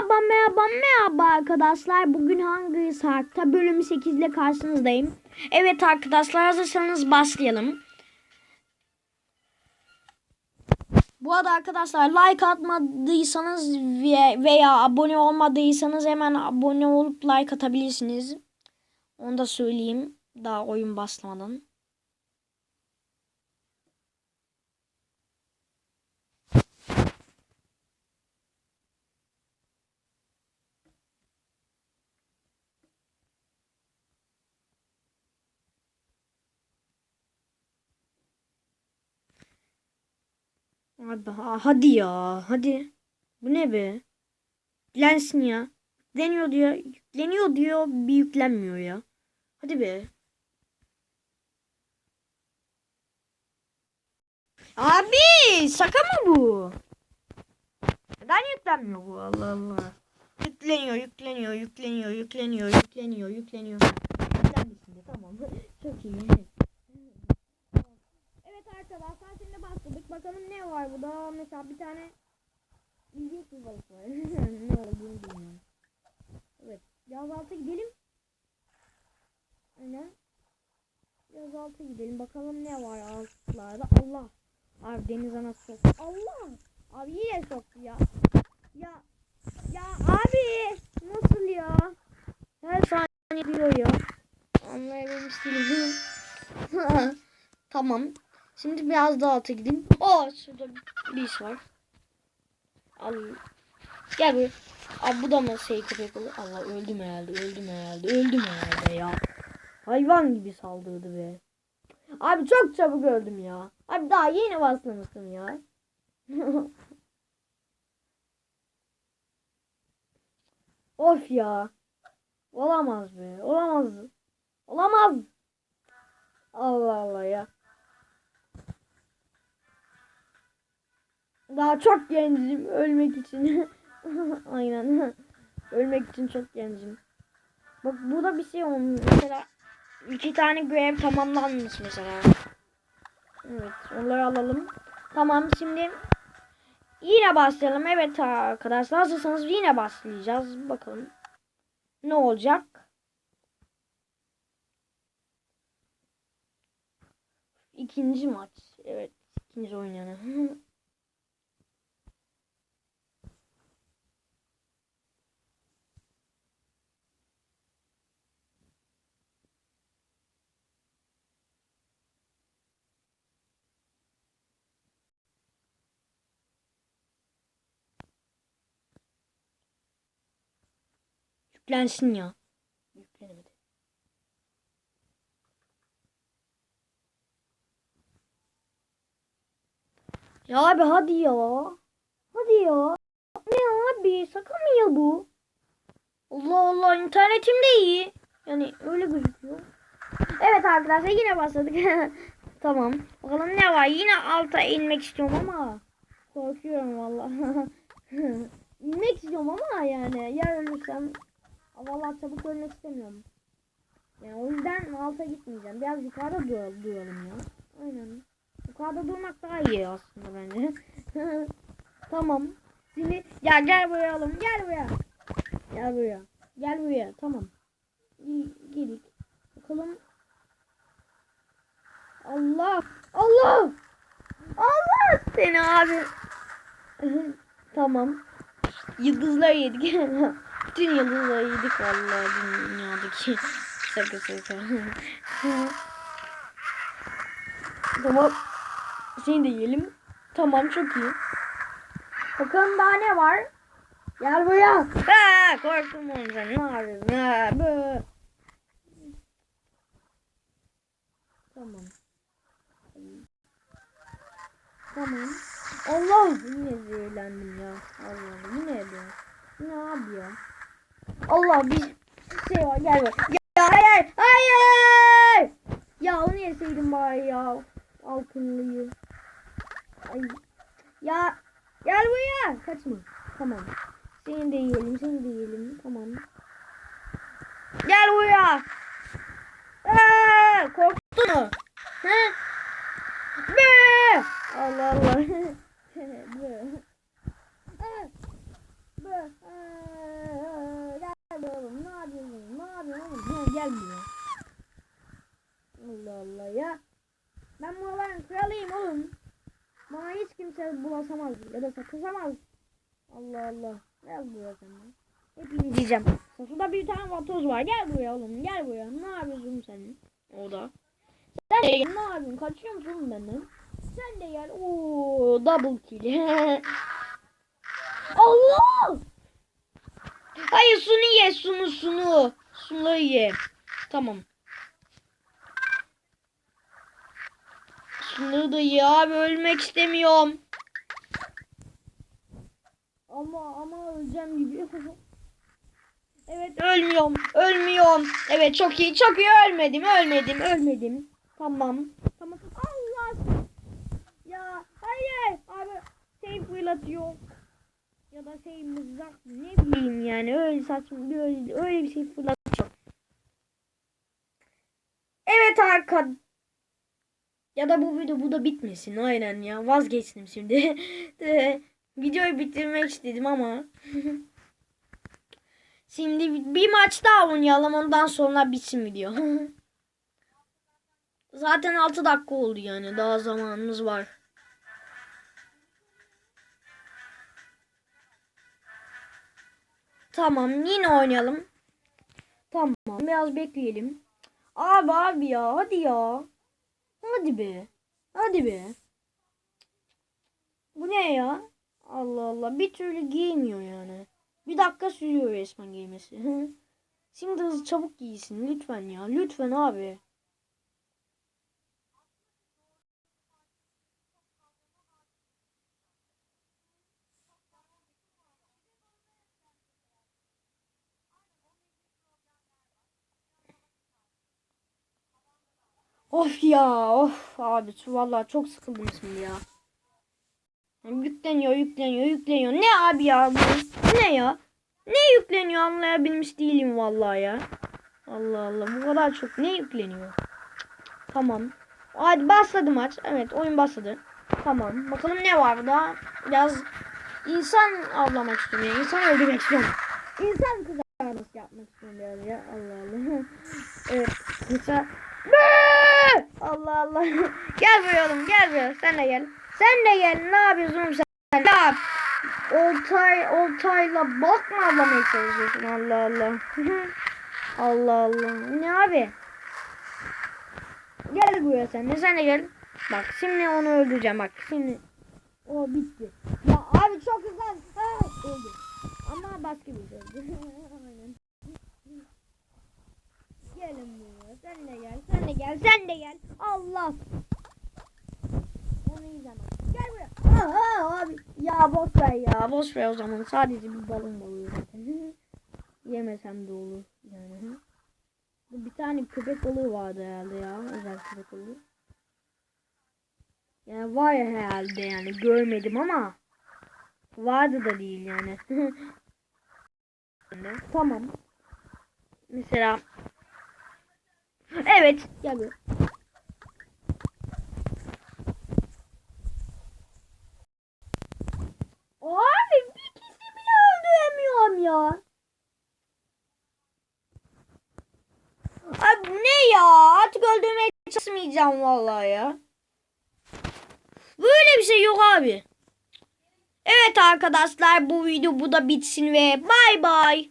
Merhaba merhaba merhaba arkadaşlar. Bugün hangi saatte bölüm 8 ile karşınızdayım. Evet arkadaşlar hazırsanız başlayalım. Bu arada arkadaşlar like atmadıysanız ve- veya abone olmadıysanız hemen abone olup like atabilirsiniz. Onu da söyleyeyim daha oyun başlamadan. Abi ha- hadi ya hadi. Bu ne be? Yüklensin ya. Yükleniyor diyor. Yükleniyor diyor. Bir yüklenmiyor ya. Hadi be. Abi şaka mı bu? Neden yüklenmiyor bu Allah Allah. Yükleniyor, yükleniyor, yükleniyor, yükleniyor, yükleniyor, yükleniyor. Yüklendi şimdi tamam. Çok iyi. Evet arkadaşlar şimdi başladık. Bakalım ne burada. Mesela bir tane ilginç bir balık var. ne olduğunu bilmiyorum. Evet. Yaz altı gidelim. Aynen. Yaz altı gidelim. Bakalım ne var altlarda. Allah. Abi deniz anası çok. Allah. Abi yine soktu ya. Ya. Ya abi. Nasıl ya? Her saniye diyor ya. Anlayabilmişsiniz. tamam. Şimdi biraz daha alta gideyim. Aa şurada bir iş var. Al. Gel buraya. Abi bu da mı şey köpek olur? Allah öldüm herhalde. Öldüm herhalde. Öldüm herhalde ya. Hayvan gibi saldırdı be. Abi çok çabuk öldüm ya. Abi daha yeni başlamıştım ya. of ya. Olamaz be. Olamaz. Olamaz. Allah Allah ya. Daha çok gencim ölmek için. Aynen. ölmek için çok gencim. Bak burada bir şey olmuş. Mesela iki tane görev tamamlanmış mesela. Evet onları alalım. Tamam şimdi yine başlayalım. Evet arkadaşlar hazırsanız yine başlayacağız. Bakalım ne olacak. İkinci maç. Evet ikinci oynayanı. Yüklensin ya. Yüklenemedi. Ya abi hadi ya. Hadi ya. Ne abi şaka mı ya bu? Allah Allah internetim de iyi. Yani öyle gözüküyor. Evet arkadaşlar yine başladık. tamam. Bakalım ne var? Yine alta inmek istiyorum ama korkuyorum vallahi. inmek istiyorum ama yani ya ölürsem vallahi çabuk ölmek istemiyorum. Yani o yüzden alta gitmeyeceğim. Biraz yukarıda dur duralım ya. Aynen. Yukarıda durmak daha iyi aslında bence. tamam. Şimdi ya gel buraya oğlum. Gel buraya. Gel buraya. Gel buraya. Tamam. Gidik. Bakalım. Allah. Allah. Allah seni abi. tamam. Yıldızlar yedik. Bütün yıldızları yedik vallahi dünyadaki. Şaka şaka. tamam. Seni de yiyelim. Tamam çok iyi. Bakalım daha ne var? Gel buraya. Ha, korktum ondan. Ne yapıyorsun? Ha. Tamam. Tamam. Allah yine zehirlendim ya. Allah yine ediyor. Ne abi ya? Allah bir şey var gel bak. Ya hayır hayır. Ya onu yeseydim bari ya. Altınlıyı. Ay. Ya gel buraya. Kaçma. Tamam. Seni de yiyelim, seni de yiyelim. Tamam. Gel buraya. Aa, korktun mu? He? Be! Allah Allah. Aa, be. Aa. Be oğlum. Ne yapıyorsun? Ne yapıyorsun oğlum? Ha, gel buraya. Allah Allah ya. Ben buraların kralıyım oğlum. Bana hiç kimse bulaşamaz ya da sakızamaz. Allah Allah. Gel buraya sen. de. Hepini diyeceğim. Şurada bir tane vatoz var. Gel buraya oğlum. Gel buraya. Ne yapıyorsun sen? O da. Sen de gel. Ne yapıyorsun? Kaçıyor musun benden? Sen de gel. Oo, double kill. Allah! Hayır sunu ye sunu sunu. Sunu ye. Tamam. Sunu da ye abi ölmek istemiyorum. Ama ama öleceğim gibi. evet ölmüyorum. Ölmüyorum. Evet çok iyi. Çok iyi ölmedim. Ölmedim. Ölmedim. Tamam. Tamam. Allah. Ya hayır. Abi şey fırlatıyor. Ya da şey mızrak ne bileyim yani öyle saçma bir öyle, öyle bir şey fırlatıyor. Evet arka ya da bu video bu da bitmesin aynen ya vazgeçtim şimdi. De, Videoyu bitirmek istedim ama. şimdi bir maç daha oynayalım ondan sonra bitsin video. Zaten 6 dakika oldu yani daha zamanımız var. Tamam yine oynayalım. Tamam biraz bekleyelim. Abi abi ya hadi ya. Hadi be. Hadi be. Bu ne ya? Allah Allah bir türlü giymiyor yani. Bir dakika sürüyor resmen giymesi. Şimdi hızlı çabuk giysin lütfen ya. Lütfen abi. Of ya of abi vallahi çok sıkıldım şimdi ya. Yükleniyor yükleniyor yükleniyor. Ne abi ya bu? Ne ya? Ne yükleniyor anlayabilmiş değilim vallahi ya. Allah Allah bu kadar çok ne yükleniyor? Tamam. Hadi başladı maç. Evet oyun başladı. Tamam. Bakalım ne var burada? Biraz insan avlamak istiyorum. Yani. İnsan öldürmek istiyorum. İnsan kızartması yapmak istiyorum ya. Allah Allah. evet. Mesela Allah Allah. gel buraya oğlum gel buraya. Sen de gel. Sen de gel. Ne yapıyorsun sen? Ne yap? Oltay, oltayla bak mı avlamaya çalışıyorsun? Allah Allah. Allah Allah. Ne abi? Gel buraya sen de. Sen de gel. Bak şimdi onu öldüreceğim. Bak şimdi. O bitti. Ya abi çok hızlı. Ha, öldü. Ama başka bir şey öldü. Aynen. Gelin buraya. Sen de gel. Sen de gel. Sen de gel. Allah. Onu izleme. Gel buraya. Aha abi. Ya boş ver ya. Boş ver o zaman. Sadece bir balon balığı zaten. Yemesem de olur. Yani. Bir tane köpek balığı vardı herhalde ya. Özel köpek balığı. Yani var herhalde yani. Görmedim ama. Vardı da değil yani. tamam. Mesela Evet. Gel buraya. Abi bir kişi bile öldüremiyorum ya. Abi ne ya? Artık öldürmeye çalışmayacağım vallahi ya. Böyle bir şey yok abi. Evet arkadaşlar bu video bu da bitsin ve bay bay.